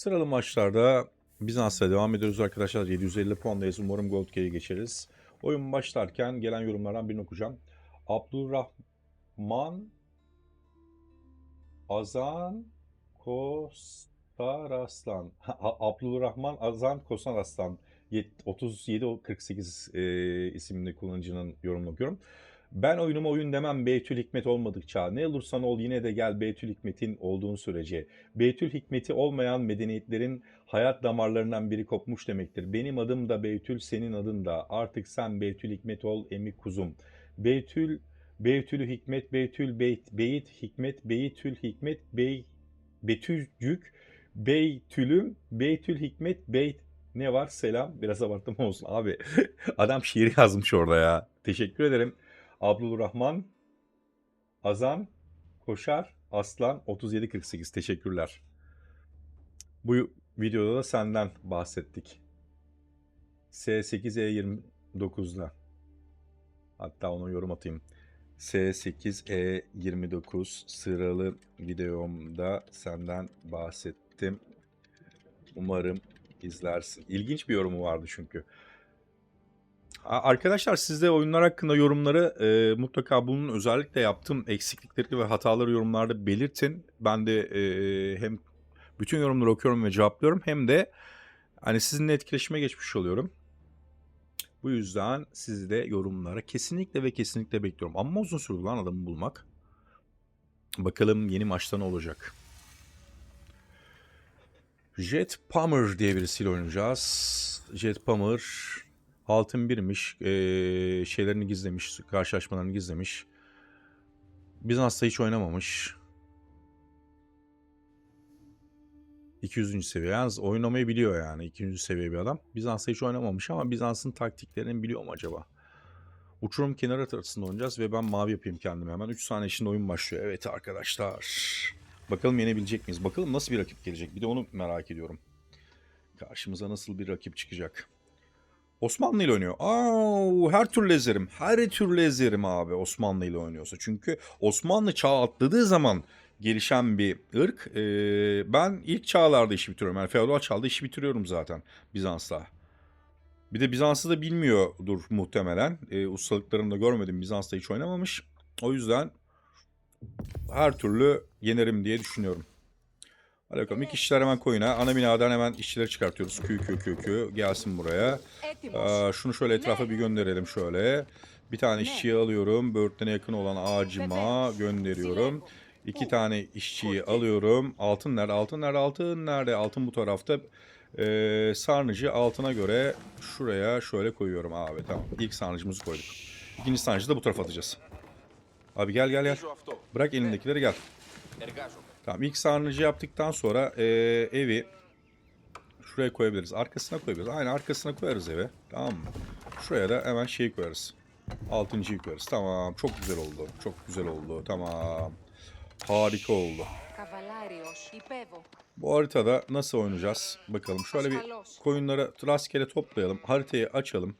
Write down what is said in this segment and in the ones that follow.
Sıralı maçlarda Bizans'la devam ediyoruz arkadaşlar. 750 puandayız. Umarım Gold Key'i geçeriz. Oyun başlarken gelen yorumlardan birini okuyacağım. Abdurrahman Azan Kostaraslan. Abdurrahman Azan Kostaraslan. 3748 e, isimli kullanıcının yorumunu okuyorum. Ben oyunuma oyun demem Beytül Hikmet olmadıkça. Ne olursan ol yine de gel Beytül Hikmet'in olduğun sürece. Beytül Hikmet'i olmayan medeniyetlerin hayat damarlarından biri kopmuş demektir. Benim adım da Beytül, senin adın da. Artık sen Beytül Hikmet ol emi kuzum. Beytül, Beytül Hikmet, Beytül Beyt, Beyit Hikmet, Beytül Hikmet, Bey, Betülcük, Beytülüm, Beytül Hikmet, Beyt ne var? Selam. Biraz abarttım olsun. Abi adam şiir yazmış orada ya. Teşekkür ederim. Abdülrahman, Azan, Koşar, Aslan 3748. Teşekkürler. Bu videoda da senden bahsettik. S8E29'da. Hatta ona yorum atayım. S8E29 sıralı videomda senden bahsettim. Umarım izlersin. İlginç bir yorumu vardı çünkü. Arkadaşlar siz de oyunlar hakkında yorumları e, mutlaka bunun özellikle yaptığım eksiklikleri ve hataları yorumlarda belirtin. Ben de e, hem bütün yorumları okuyorum ve cevaplıyorum hem de hani sizinle etkileşime geçmiş oluyorum. Bu yüzden sizi de yorumlara kesinlikle ve kesinlikle bekliyorum. Ama uzun sürdü lan adamı bulmak. Bakalım yeni maçta ne olacak. Jet Palmer diye birisiyle oynayacağız. Jet Palmer altın birmiş. Ee, şeylerini gizlemiş. Karşılaşmalarını gizlemiş. Bizans'ta hiç oynamamış. 200. seviye. Yalnız oynamayı biliyor yani. 200. seviye bir adam. Bizans'ta hiç oynamamış ama Bizans'ın taktiklerini biliyor mu acaba? Uçurum kenarı arasında oynayacağız ve ben mavi yapayım kendime hemen. 3 saniye içinde oyun başlıyor. Evet arkadaşlar. Bakalım yenebilecek miyiz? Bakalım nasıl bir rakip gelecek? Bir de onu merak ediyorum. Karşımıza nasıl bir rakip çıkacak? Osmanlı ile oynuyor. Aa, her türlü ezerim. Her türlü ezerim abi Osmanlı ile oynuyorsa. Çünkü Osmanlı çağ atladığı zaman gelişen bir ırk. Ee, ben ilk çağlarda işi bitiriyorum. Yani feodal çağda işi bitiriyorum zaten Bizans'ta. Bir de Bizans'ı da bilmiyordur muhtemelen. Ee, ustalıklarını da görmedim. Bizans'ta hiç oynamamış. O yüzden her türlü yenerim diye düşünüyorum. Hadi bakalım ilk işçiler hemen koyuna. Ana binadan hemen işçileri çıkartıyoruz. Kü kü kü kü gelsin buraya. Aa, şunu şöyle etrafa bir gönderelim şöyle. Bir tane işçiyi alıyorum. Böğürtlene yakın olan ağacıma gönderiyorum. İki tane işçiyi alıyorum. Altın nerede? Altın nerede? Altın nerede? Altın bu tarafta. Ee, sarnıcı altına göre şuraya şöyle koyuyorum abi. Tamam. İlk sarnıcımızı koyduk. İkinci sarnıcı da bu tarafa atacağız. Abi gel gel gel. Bırak elindekileri gel. Tamam ilk sarnıcı yaptıktan sonra e, evi şuraya koyabiliriz. Arkasına koyabiliriz. Aynen arkasına koyarız eve. Tamam mı? Şuraya da hemen şey koyarız. Altıncıyı koyarız. Tamam. Çok güzel oldu. Çok güzel oldu. Tamam. Harika oldu. Bu haritada nasıl oynayacağız? Bakalım. Şöyle bir koyunlara rastgele toplayalım. Haritayı açalım.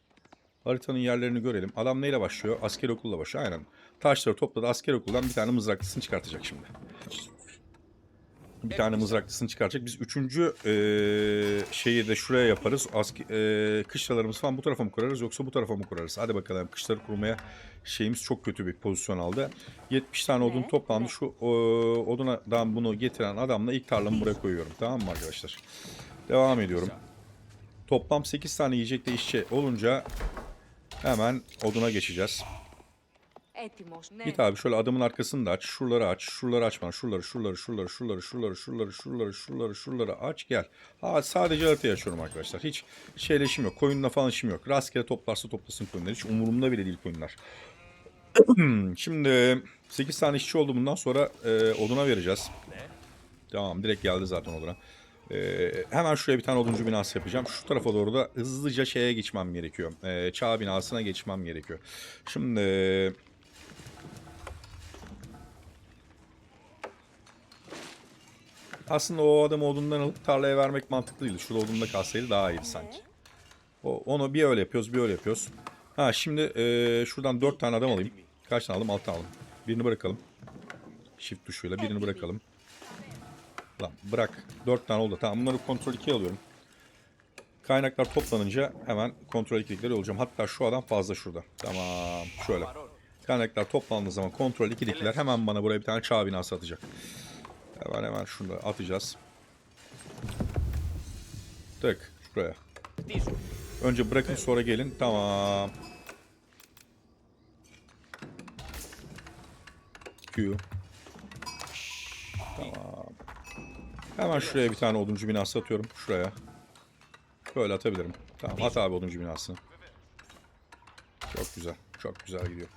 Haritanın yerlerini görelim. Adam neyle başlıyor? Asker okulla başlıyor. Aynen. Taşları topladı. Asker okuldan bir tane mızraklısını çıkartacak şimdi. Bir tane mızraklısını çıkartacak. Biz üçüncü eee, şeyi de şuraya yaparız. Aske, eee, kışlalarımız falan bu tarafa mı kurarız yoksa bu tarafa mı kurarız? Hadi bakalım. Kışları kurmaya şeyimiz çok kötü bir pozisyon aldı. 70 tane odun toplandı. Şu eee, odunadan bunu getiren adamla ilk tarlamı buraya koyuyorum. Tamam mı arkadaşlar? Devam ediyorum. Toplam 8 tane yiyecekte işçi olunca hemen oduna geçeceğiz. Git abi şöyle adamın arkasını da aç. Şuraları aç. Şuraları açma. Şuraları, şuraları, şuraları, şuraları, şuraları, şuraları, şuraları, şuraları, şuraları aç gel. Ha sadece haritayı açıyorum arkadaşlar. Hiç şeyle işim yok. Koyunla falan işim yok. Rastgele toplarsa toplasın koyunlar. Hiç umurumda bile değil koyunlar. Şimdi 8 tane işçi oldu. Bundan sonra e, oduna vereceğiz. Tamam direkt geldi zaten oduna. Ee, hemen şuraya bir tane oduncu binası yapacağım. Şu tarafa doğru da hızlıca şeye geçmem gerekiyor. Ee, çağ binasına geçmem gerekiyor. Şimdi Aslında o adamı odundan alıp tarlaya vermek mantıklıydı. Şurada odunda kalsaydı daha iyiydi sanki. O, onu bir öyle yapıyoruz, bir öyle yapıyoruz. Ha şimdi eee, şuradan dört tane adam alayım. Kaç tane aldım? Altı tane aldım. Birini bırakalım. Shift tuşuyla birini bırakalım. Lan bırak. 4 tane oldu. Tamam bunları kontrol 2'ye alıyorum. Kaynaklar toplanınca hemen kontrol 2'likleri olacağım. Hatta şu adam fazla şurada. Tamam. Şöyle. Kaynaklar toplandığı zaman kontrol 2'likler hemen bana buraya bir tane çağ binası atacak. Hemen hemen şunu atacağız. Tık şuraya. Önce bırakın sonra gelin. Tamam. Q. Tamam. Hemen şuraya bir tane oduncu binası atıyorum. Şuraya. Böyle atabilirim. Tamam at abi oduncu binasını. Çok güzel. Çok güzel gidiyor.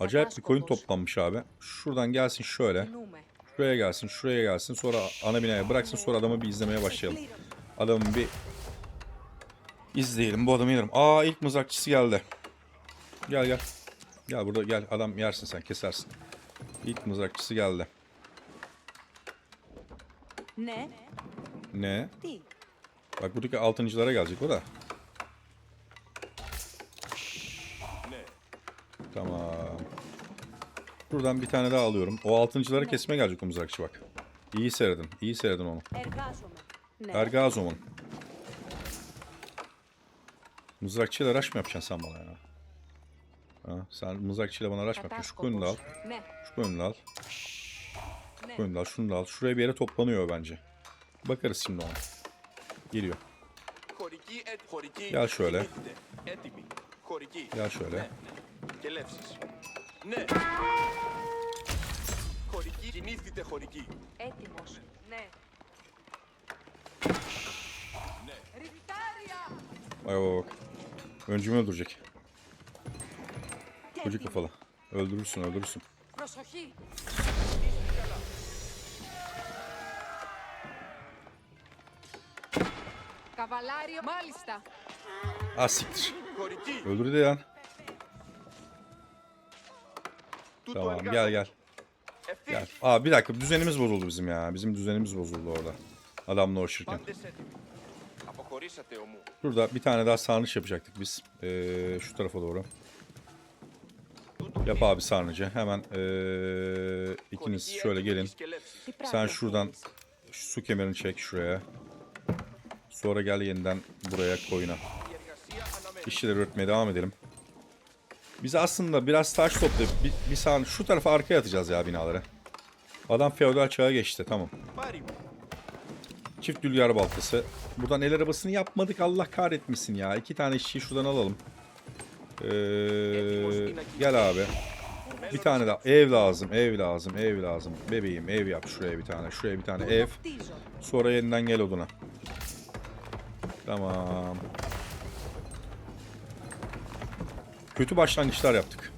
Acayip bir koyun toplanmış abi. Şuradan gelsin şöyle. Şuraya gelsin, şuraya gelsin. Sonra ana binaya bıraksın. Sonra adamı bir izlemeye başlayalım. Adamı bir izleyelim. Bu adamı yerim. Aa ilk mızrakçısı geldi. Gel gel. Gel burada gel. Adam yersin sen kesersin. İlk mızrakçısı geldi. Ne? Ne? Bak buradaki altıncılara gelecek o da. Buradan bir tane daha alıyorum. O altıncıları kesme gelecek o bak. İyi seyredin. İyi seyredin onu. Ergazoman. Mızrakçıyla raş mı yapacaksın sen bana ya? Ha, sen mızrakçıyla bana raş mı yapacaksın? Şu koyunu al. Şu koyunu al. Şu koyunu al. Şunu da al. Şuraya bir yere toplanıyor bence. Bakarız şimdi ona. Geliyor. Gel şöyle. Gel şöyle. Ναι. Και λεύσεις. Ναι. Χωρική, κινήθηκε χωρική. Έτοιμος. Ναι. Ριβιτάρια. Bak bak bak. Öncümü öldürecek. Koca kafalı. Öldürürsün öldürürsün. Προσοχή. Καβαλάριο. Μάλιστα. Ah siktir. Χωρική. Öldürdü ya. Tamam gel gel. Gel. Aa bir dakika düzenimiz bozuldu bizim ya. Bizim düzenimiz bozuldu orada. Adamla uğraşırken. Burada bir tane daha sarnıç yapacaktık biz. Ee, şu tarafa doğru. Yap abi sarnıcı. Hemen ee, ikiniz şöyle gelin. Sen şuradan su kemerini çek şuraya. Sonra gel yeniden buraya koyuna. İşçileri üretmeye devam edelim. Biz aslında biraz taş toplayıp bir, bir saniye şu tarafa arkaya atacağız ya binaları. Adam feodal çağa geçti tamam. Çift dülgar baltası. Buradan el arabasını yapmadık Allah kahretmesin ya. İki tane işçiyi şuradan alalım. Ee, gel abi. Bir tane daha. Ev lazım, ev lazım, ev lazım. Bebeğim ev yap şuraya bir tane. Şuraya bir tane ev. Sonra yeniden gel oduna. Tamam. Kötü başlangıçlar yaptık.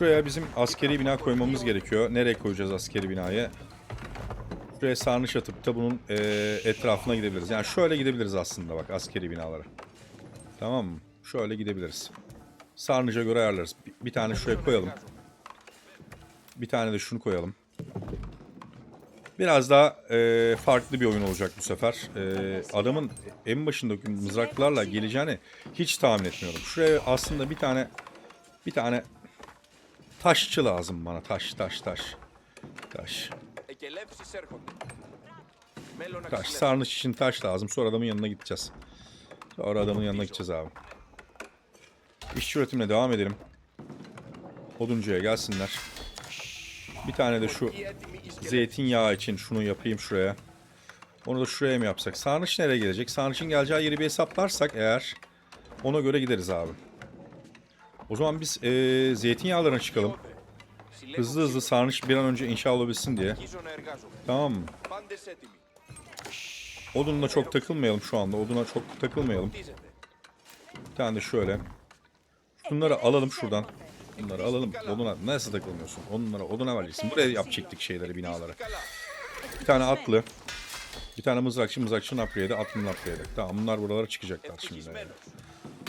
Buraya bizim askeri bina koymamız gerekiyor. Nereye koyacağız askeri binayı? Şuraya sarnıç atıp da bunun eee, etrafına gidebiliriz. Yani şöyle gidebiliriz aslında bak askeri binalara. Tamam mı? Şöyle gidebiliriz. Sarnıca göre ayarlarız. Bir, bir tane şuraya koyalım. Bir tane de şunu koyalım. Biraz daha e, farklı bir oyun olacak bu sefer. E, adamın en başındaki mızraklarla geleceğini hiç tahmin etmiyorum. Şuraya aslında bir tane bir tane taşçı lazım bana. Taş, taş, taş. Taş. Taş, sarnıç için taş lazım. Sonra adamın yanına gideceğiz. Sonra adamın yanına gideceğiz abi. İşçi üretimine devam edelim. Oduncuya gelsinler. Bir tane de şu zeytinyağı için şunu yapayım şuraya. Onu da şuraya mı yapsak? Sarnıç nereye gelecek? Sarnıçın geleceği yeri bir hesaplarsak eğer ona göre gideriz abi. O zaman biz e, ee, zeytinyağlarına çıkalım. Hızlı hızlı sarnıç bir an önce inşa olabilsin diye. Tamam mı? Odunla çok takılmayalım şu anda. Oduna çok takılmayalım. Bir tane de şöyle. Şunları alalım şuradan. Bunları alalım. Oduna nasıl takılmıyorsun? Onlara oduna vereceksin. Buraya yapacaktık şeyleri binaları. Bir tane atlı. Bir tane mızrakçı mızrakçının upgrade'e atlının upgrade'e. Tamam bunlar buralara çıkacaklar şimdi.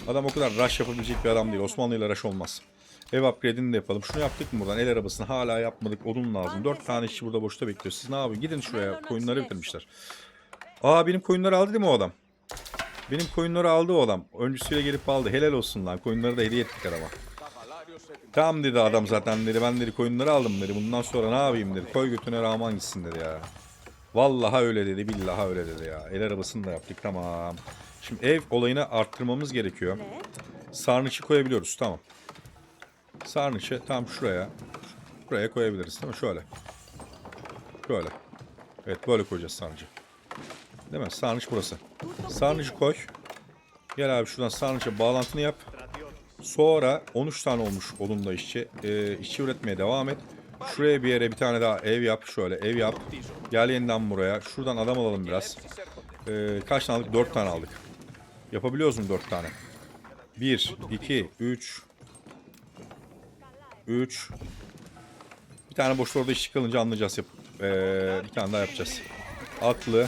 Adam o kadar rush yapabilecek bir adam değil. Osmanlı ile rush olmaz. Ev upgrade'ini de yapalım. Şunu yaptık mı buradan? El arabasını hala yapmadık. Odun lazım. Dört tane işçi burada boşta bekliyor. Siz ne yapın? Gidin şuraya. Koyunları bitirmişler. Aa benim koyunları aldı değil mi o adam? Benim koyunları aldı o adam. Öncüsüyle gelip aldı. Helal olsun lan. Koyunları da hediye ettik adama. Tamam dedi adam zaten dedi ben dedi koyunları aldım dedi bundan sonra ne yapayım dedi koy götüne Rahman gitsin dedi ya. Vallaha öyle dedi billaha öyle dedi ya. El arabasını da yaptık tamam. Şimdi ev olayını arttırmamız gerekiyor. Sarnıçı koyabiliyoruz tamam. Sarnıçı tam şuraya. Buraya koyabiliriz değil mi? Şöyle. Şöyle. Evet böyle koyacağız sarnıcı. Değil mi? Sarnıç burası. Sarnıcı koy. Gel abi şuradan sarnıça bağlantını yap. Sonra 13 tane olmuş odunla işçi. Ee, işçi üretmeye devam et. Şuraya bir yere bir tane daha ev yap. Şöyle ev yap. Gel yeniden buraya. Şuradan adam alalım biraz. Ee, kaç tane aldık? 4 tane aldık. Yapabiliyoruz mu 4 tane? 1, 2, 3, 3. Bir tane boş orada işçi kalınca anlayacağız. Yap ee, bir tane daha yapacağız. Atlı.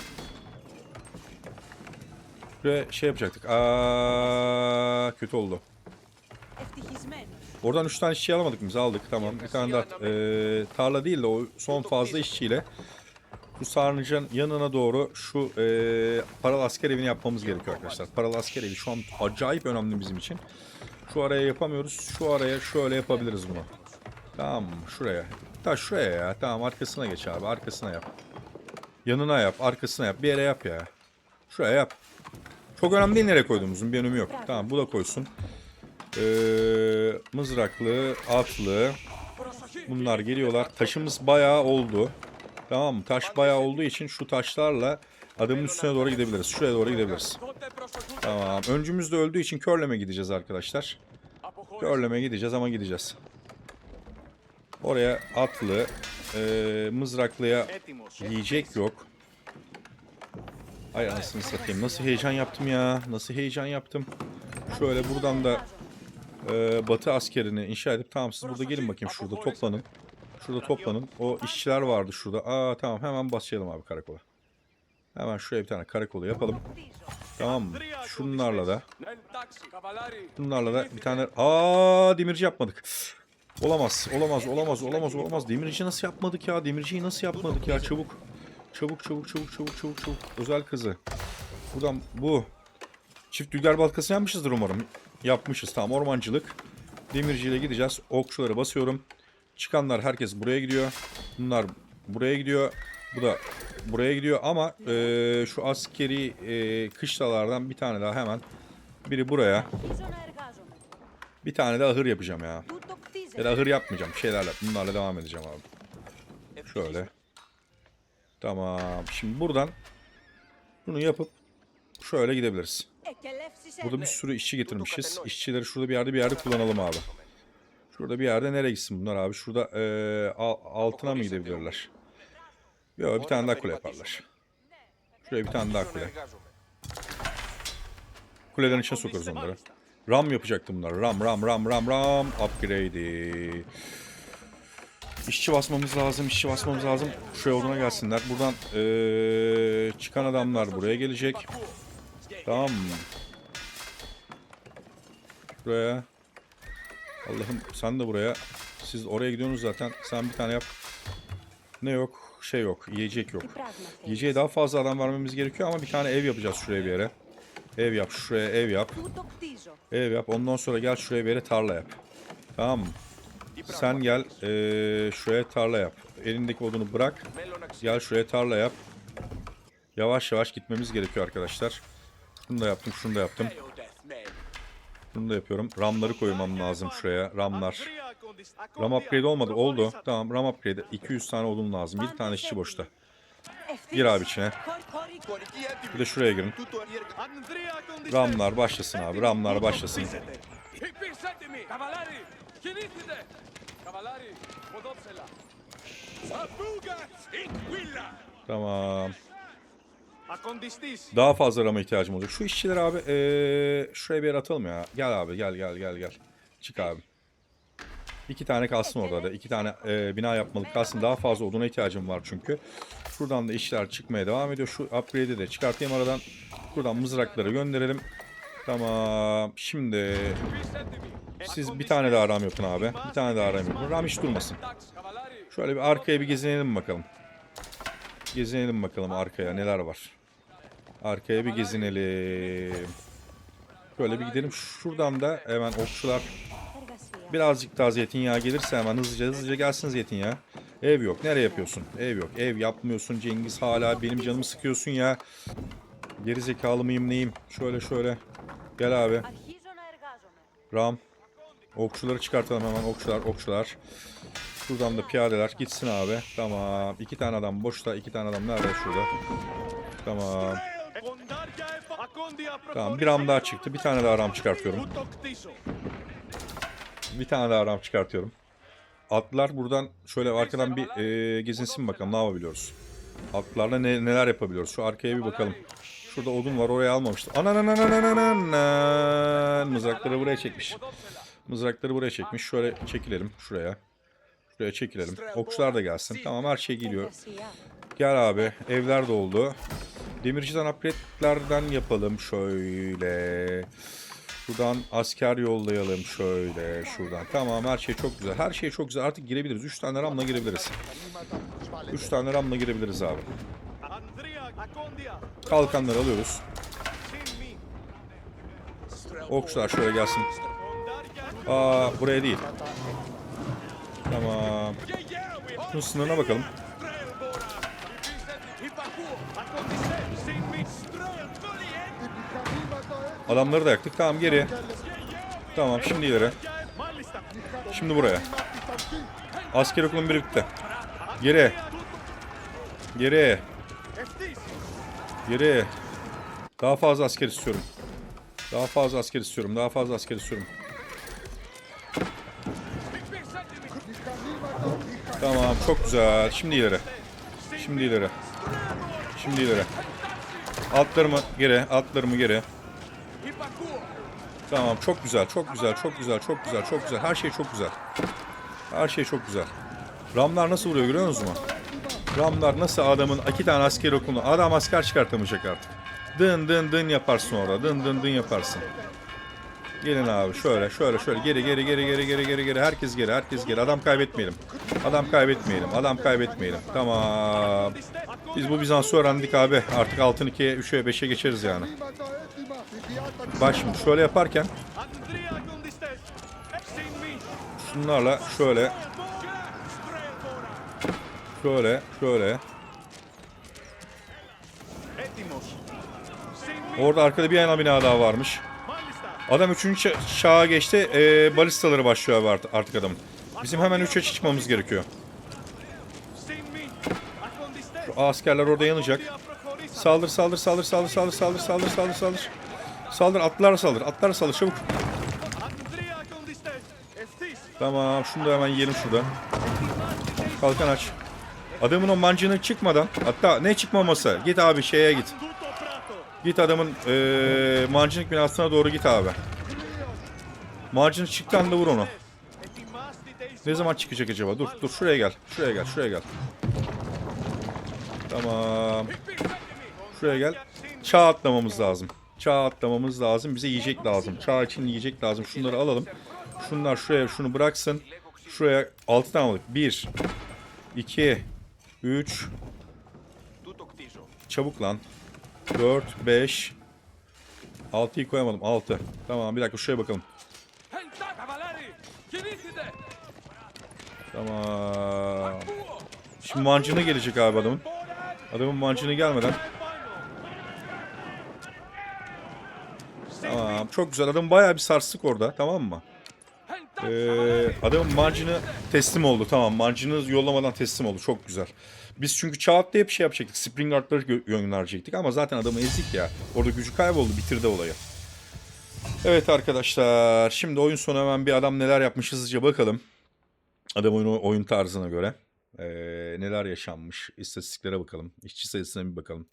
Ve şey yapacaktık. Aa, kötü oldu. Oradan 3 tane işçi alamadık mı? Biz aldık tamam. Bir tane daha e, tarla değil de o son fazla işçiyle bu sarnıcın yanına doğru şu e, paralı asker evini yapmamız gerekiyor arkadaşlar. Paralı asker evi şu an acayip önemli bizim için. Şu araya yapamıyoruz. Şu araya şöyle yapabiliriz bunu. Tamam? Şuraya. Ta şuraya ya. Tamam arkasına geç abi. Arkasına yap. Yanına yap. Arkasına yap. Bir yere yap ya. Şuraya yap. Çok önemli değil nereye koyduğumuzun bir önemi yok. Tamam bu da koysun. Ee, mızraklı, atlı. Bunlar geliyorlar. Taşımız bayağı oldu. Tamam mı? Taş bayağı olduğu için şu taşlarla adamın üstüne doğru gidebiliriz. Şuraya doğru gidebiliriz. Tamam. Öncümüz de öldüğü için körleme gideceğiz arkadaşlar. Körleme gideceğiz ama gideceğiz. Oraya atlı, e, mızraklıya yiyecek yok. Ay anasını satayım. Nasıl heyecan yaptım ya. Nasıl heyecan yaptım. Şöyle buradan da e, batı askerini inşa edip tamam siz burada gelin bakayım şurada toplanın. Şurada toplanın. O işçiler vardı şurada. Aa tamam hemen başlayalım abi karakola. Hemen şuraya bir tane karakolu yapalım. Tamam mı? Şunlarla da. Bunlarla da bir tane... Aa demirci yapmadık. Olamaz, olamaz, olamaz, olamaz, olamaz. Demirci nasıl yapmadık ya? Demirciyi nasıl yapmadık ya? Çabuk. Çabuk, çabuk, çabuk, çabuk, çabuk, çabuk. Özel kızı. Buradan bu. Çift dülger balkası yapmışızdır umarım. Yapmışız. Tamam ormancılık. Demirciyle gideceğiz. Okçuları basıyorum. Çıkanlar herkes buraya gidiyor. Bunlar buraya gidiyor. Bu da buraya gidiyor ama eee, şu askeri eee, kışlalardan bir tane daha hemen biri buraya. Bir tane de ahır yapacağım ya. Ya da ahır yapmayacağım. Şeylerle. Bunlarla devam edeceğim abi. Şöyle. Tamam. Şimdi buradan bunu yapıp şöyle gidebiliriz. Burada bir sürü işçi getirmişiz. İşçileri şurada bir yerde bir yerde kullanalım abi. Şurada bir yerde nereye gitsin bunlar abi? Şurada al- altına mı gidebilirler? Yok bir tane daha kule yaparlar. Şuraya bir tane daha kule. Kulelerin içine sokarız onları. Ram yapacaktım bunlar. Ram ram ram ram ram. Upgrade'i. İşçi basmamız lazım. işçi basmamız lazım. Şu yoluna gelsinler. Buradan eee, çıkan adamlar buraya gelecek. Tamam mı? Buraya. Allah'ım sen de buraya. Siz oraya gidiyorsunuz zaten. Sen bir tane yap. Ne yok? Şey yok. Yiyecek yok. Yiyeceğe daha fazla adam vermemiz gerekiyor ama bir tane ev yapacağız şuraya bir yere. Ev yap. Şuraya ev yap. Ev yap. Ondan sonra gel şuraya bir yere tarla yap. Tamam mı? Sen gel eee, şuraya tarla yap. Elindeki odunu bırak. Gel şuraya tarla yap. Yavaş yavaş gitmemiz gerekiyor arkadaşlar. Şunu da yaptım, şunu da yaptım. Bunu da yapıyorum. Ramları koymam lazım şuraya. Ramlar. Ram upgrade olmadı. Oldu. Tamam ram upgrade. 200 tane odun lazım. Bir tane işçi boşta. Gir abi içine. Bir de şuraya girin. Ramlar başlasın abi. Ramlar başlasın. Tamam. Daha fazla rama ihtiyacım olacak. Şu işçiler abi ee, şuraya bir yer atalım ya. Gel abi gel gel gel gel. Çık abi. İki tane kalsın orada da. İki tane e, bina yapmalık kalsın. Daha fazla oduna ihtiyacım var çünkü. Şuradan da işler çıkmaya devam ediyor. Şu upgrade'i de çıkartayım aradan. Buradan mızrakları gönderelim. Tamam. Şimdi siz bir tane daha ram yapın abi. Bir tane daha ram yapın. Ram hiç durmasın. Şöyle bir arkaya bir gezinelim bakalım. Gezinelim bakalım arkaya neler var. Arkaya bir gezinelim. Şöyle bir gidelim. Şuradan da hemen okçular birazcık daha zeytinyağı gelirse hemen hızlıca hızlıca gelsin zeytinyağı. Ev yok. Nereye yapıyorsun? Ev yok. Ev yapmıyorsun. Cengiz hala benim canımı sıkıyorsun ya. Geri zekalı mıyım neyim? Şöyle şöyle. Gel abi. Ram. Okçuları çıkartalım hemen. Okçular, okçular. Şuradan da piyadeler. Gitsin abi. Tamam. İki tane adam boşta. iki tane adam nerede? Şurada. Tamam. Tamam bir ram daha çıktı. Bir tane daha ram çıkartıyorum. Bir tane daha ram çıkartıyorum. Atlar buradan şöyle arkadan bir e, gezinsin bakalım ne yapabiliyoruz. Atlarla ne, neler yapabiliyoruz. Şu arkaya bir bakalım. Şurada odun var oraya almamıştı. Anananananananan. Mızrakları buraya çekmiş. Mızrakları buraya çekmiş. Şöyle çekilelim şuraya. Şuraya çekilelim. Okçular da gelsin. Tamam her şey geliyor. Gel abi. Evler de oldu. Demirciden upgrade'lerden yapalım şöyle. Şuradan asker yollayalım şöyle şuradan. Tamam her şey çok güzel. Her şey çok güzel. Artık girebiliriz. 3 tane ramla girebiliriz. 3 tane ramla girebiliriz abi. Kalkanları alıyoruz. Okçular şöyle gelsin. Aa buraya değil. Tamam. Şunun sınırına bakalım. Adamları da yaktık. Tamam geri. Tamam şimdi ileri. Şimdi buraya. Asker okulun biri bitti. Geri. Geri. Geri. Daha fazla asker istiyorum. Daha fazla asker istiyorum. Daha fazla asker istiyorum. Tamam çok güzel. Şimdi ileri. Şimdi ileri. Şimdi ileri. Atlarımı geri. Atlarımı geri. Tamam çok güzel. Çok güzel. Çok güzel. Çok güzel. Çok güzel. Her şey çok güzel. Her şey çok güzel. Ramlar nasıl vuruyor görüyor musunuz mu? Ramlar nasıl adamın iki tane asker okunu. Adam asker çıkartamayacak artık. Dın dın dın yaparsın orada. Dın dın dın yaparsın. Gelin abi şöyle şöyle şöyle geri geri geri geri geri geri geri herkes geri herkes geri adam kaybetmeyelim. Adam kaybetmeyelim. Adam kaybetmeyelim. Tamam. Biz bu Bizans'ı öğrendik abi. Artık altın 2'ye 3'e 5'e geçeriz yani. Bak şimdi şöyle yaparken şunlarla şöyle şöyle şöyle Orada arkada bir yana bina daha varmış. Adam 3. şaha geçti. Ee, balistaları başlıyor artık adam. Bizim hemen 3'e çıkmamız gerekiyor. Şu askerler orada yanacak. Saldır saldır saldır saldır saldır saldır saldır saldır saldır. Saldır atlara saldır atlara saldır çabuk. Tamam şunu da hemen yiyelim şurada. Kalkan aç. Adamın o mancını çıkmadan hatta ne çıkmaması git abi şeye git. Git adamın eee mancınık binasına doğru git abi. Mancınık çıktığı anda vur onu. Ne zaman çıkacak acaba? Dur dur şuraya gel. Şuraya gel. Şuraya gel. Tamam. Şuraya gel. Çağ atlamamız lazım. Çağ atlamamız lazım. Bize yiyecek lazım. Çağ için yiyecek lazım. Şunları alalım. Şunlar şuraya şunu bıraksın. Şuraya 6 tane aldık. 1 2 3 Çabuk lan. 4 5 6'yı koyamadım. 6. Tamam bir dakika şuraya bakalım. Tamam. Şimdi mancını gelecek abi adamın. Adamın mancını gelmeden. Tamam çok güzel. Adam bayağı bir sarstık orada tamam mı? Ee, adamın mancını teslim oldu tamam. Mancını yollamadan teslim oldu. Çok güzel. Biz çünkü çağatta hep şey yapacaktık. Spring Guard'ları gö- gönderecektik ama zaten adamı ezdik ya. Orada gücü kayboldu. Bitirdi olayı. Evet arkadaşlar. Şimdi oyun sonu hemen bir adam neler yapmış hızlıca bakalım. Adam oyunu oyun tarzına göre. Ee, neler yaşanmış. istatistiklere bakalım. İşçi sayısına bir bakalım.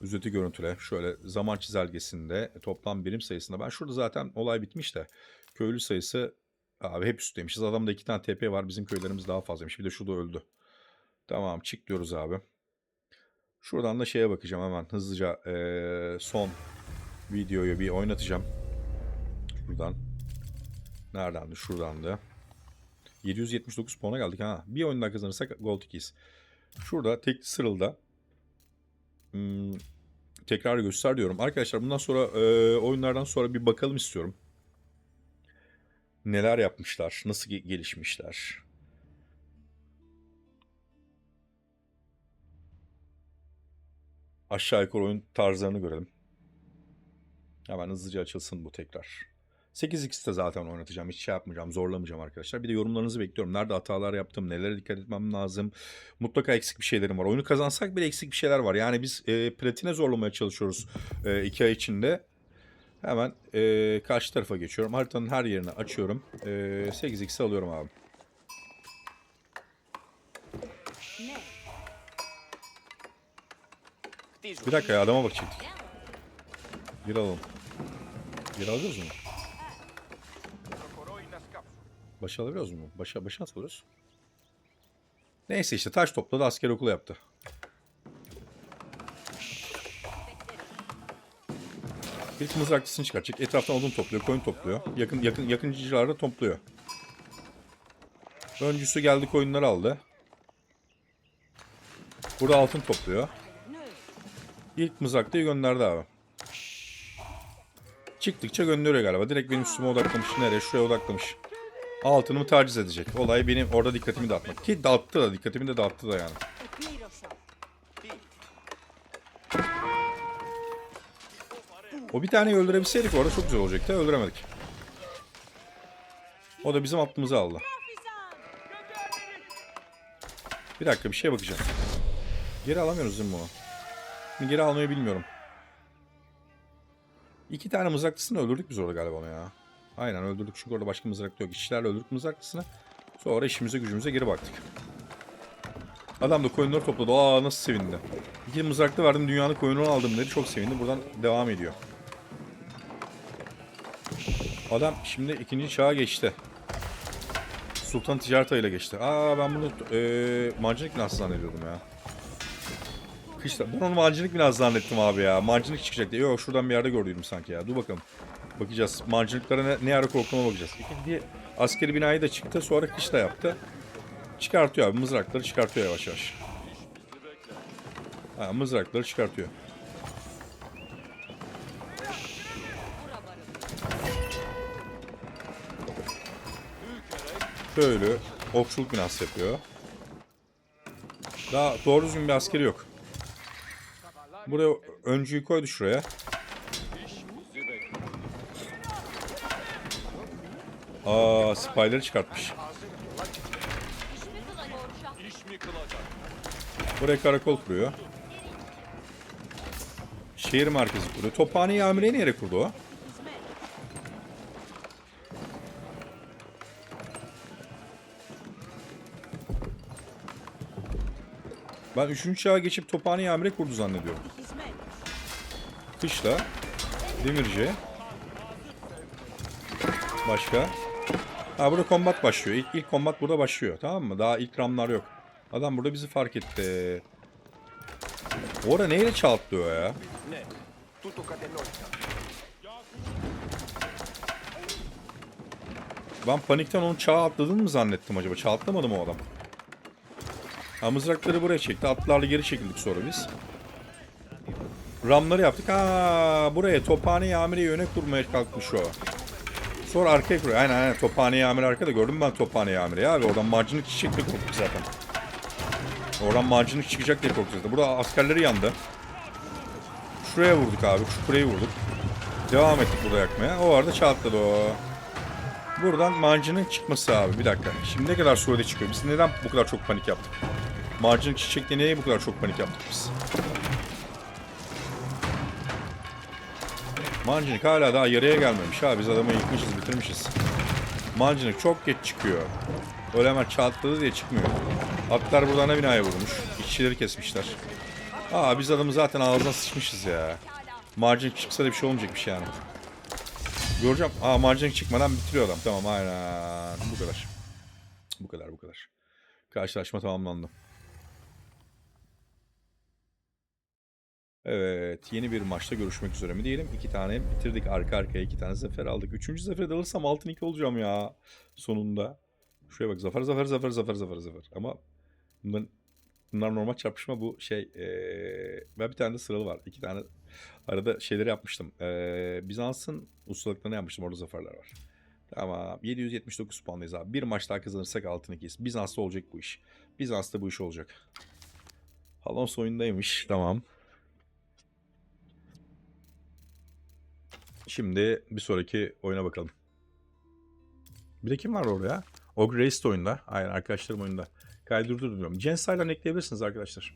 Özeti görüntüle. Şöyle zaman çizelgesinde toplam birim sayısında. Ben şurada zaten olay bitmiş de. Köylü sayısı abi hep üstteymişiz. Adamda iki tane TP var. Bizim köylerimiz daha fazlaymış. Bir de şurada öldü. Tamam çık diyoruz abi. Şuradan da şeye bakacağım hemen hızlıca ee, son videoyu bir oynatacağım. Şuradan. Neredendi? Şuradandı. 779 puana geldik ha. Bir oyun daha kazanırsak Gold 2'yiz. Şurada tek sırılda hmm, tekrar göster diyorum. Arkadaşlar bundan sonra e, oyunlardan sonra bir bakalım istiyorum. Neler yapmışlar? Nasıl ge- gelişmişler? Aşağı yukarı oyun tarzlarını görelim. Hemen hızlıca açılsın bu tekrar. 8x'te zaten oynatacağım. Hiç şey yapmayacağım. Zorlamayacağım arkadaşlar. Bir de yorumlarınızı bekliyorum. Nerede hatalar yaptım? Nelere dikkat etmem lazım? Mutlaka eksik bir şeylerim var. Oyunu kazansak bile eksik bir şeyler var. Yani biz e, platine zorlamaya çalışıyoruz e, iki ay içinde. Hemen e, karşı tarafa geçiyorum. Haritanın her yerini açıyorum. E, 8x'i alıyorum abi. Bir dakika ya adama bakacaktık. Bir alalım. Bir alıyoruz mu? Başa alabiliyoruz mu? Başa, başa nasıl alıyoruz? Neyse işte taş topladı asker okulu yaptı. İlk mızraklısını çıkartacak. Etraftan odun topluyor, koyun topluyor. Yakın yakın yakıncılarda topluyor. Öncüsü geldi koyunları aldı. Burada altın topluyor. İlk mızraklıyı gönderdi abi. Çıktıkça gönderiyor galiba. Direkt benim üstüme odaklamış. Nereye? Şuraya odaklamış. Altınımı taciz edecek. Olay benim orada dikkatimi dağıtmak. Ki dağıttı da dikkatimi de dağıttı da yani. O bir taneyi öldürebilseydik orada çok güzel olacaktı. Öldüremedik. O da bizim aklımızı aldı. Bir dakika bir şeye bakacağım. Geri alamıyoruz değil mi bunu? Geri almayı bilmiyorum. İki tane mızraklısını öldürdük biz orada galiba onu ya. Aynen öldürdük çünkü orada başka mızraklı yok. İşçilerle öldürdük mızraklısını. Sonra işimize gücümüze geri baktık. Adam da koyunları topladı. Aa nasıl sevindi. İki mızraklı verdim dünyanın koyununu aldım dedi. Çok sevindi. Buradan devam ediyor. Adam şimdi ikinci çağa geçti. Sultan ticaret ayıyla geçti. Aa ben bunu e, mancınık binası zannediyordum ya. Kışla. Ben onu mancınık binası zannettim abi ya. Mancınık çıkacak diye. Yok şuradan bir yerde gördüydüm sanki ya. Dur bakalım. Bakacağız. Mancınıklara ne, ne ara korktuğuna bakacağız. İkinci askeri binayı da çıktı. Sonra kışla yaptı. Çıkartıyor abi. Mızrakları çıkartıyor yavaş yavaş. Ha, mızrakları çıkartıyor. Şöyle okçuluk binası yapıyor. Daha doğru düzgün bir askeri yok. Buraya öncüyü koydu şuraya. Aa, spyleri çıkartmış. Buraya karakol kuruyor. Şehir merkezi kuruyor. Tophane Amire'yi nereye kurdu o? Ben 3. çağa geçip Tophane Amire kurdu zannediyorum. Kışla. Demirci. Başka. Ha burada kombat başlıyor. İlk, ilk kombat burada başlıyor. Tamam mı? Daha ilk ramlar yok. Adam burada bizi fark etti. Orada neyle çaltlıyor ya? Ben panikten onu çağa atladın mı zannettim acaba? Çağ mı o adam? Ha mızrakları buraya çekti. Atlarla geri çekildik sonra biz. Ramları yaptık. Ha buraya tophane yamire yöne kurmaya kalkmış o. Sonra arkaya kuruyor. Aynen aynen tophane yamire arkada gördüm ben tophane yamire abi. Oradan mancınık çiçek de korktuk zaten. Oradan mancınık çıkacak diye korktuk. Burada askerleri yandı. Şuraya vurduk abi. Şu kuleyi vurduk. Devam ettik burada yakmaya. O arada çatladı o. Buradan mancının çıkması abi. Bir dakika. Şimdi ne kadar sürede çıkıyor? Biz neden bu kadar çok panik yaptık? Mancının çiçekle neye bu kadar çok panik yaptık biz? Mancınık hala daha yarıya gelmemiş ha. Biz adamı yıkmışız, bitirmişiz. Mancınık çok geç çıkıyor. Öyle hemen çatladı diye çıkmıyor. Atlar buradan ana binaya vurmuş. İşçileri kesmişler. Aa biz adamı zaten ağzına sıçmışız ya. Mancınık çıksa da bir şey olmayacakmış yani. Göreceğim. Aa mancınık çıkmadan bitiriyor adam. Tamam aynen. Bu kadar. Bu kadar bu kadar. Karşılaşma tamamlandı. Evet. Yeni bir maçta görüşmek üzere mi diyelim. İki tane bitirdik. Arka arkaya iki tane zafer aldık. Üçüncü zaferi de alırsam altın iki olacağım ya. Sonunda. Şuraya bak. Zafer zafer zafer zafer zafer zafer. Ama bunların, bunlar normal çarpışma. Bu şey. Ee, ben bir tane de sıralı var. İki tane arada şeyleri yapmıştım. Ee, Bizans'ın ustalıklarını yapmıştım. Orada zaferler var. Tamam. 779 puandayız abi. Bir maç daha kazanırsak altın ikiyiz. Bizans'ta olacak bu iş. Bizans'ta bu iş olacak. Alonso oyundaymış. Tamam. Şimdi bir sonraki oyuna bakalım. Bir de kim var oraya? Og Race de oyunda. Aynen arkadaşlarım oyunda. Kaydırdı diyorum. Jens Saylan ekleyebilirsiniz arkadaşlar.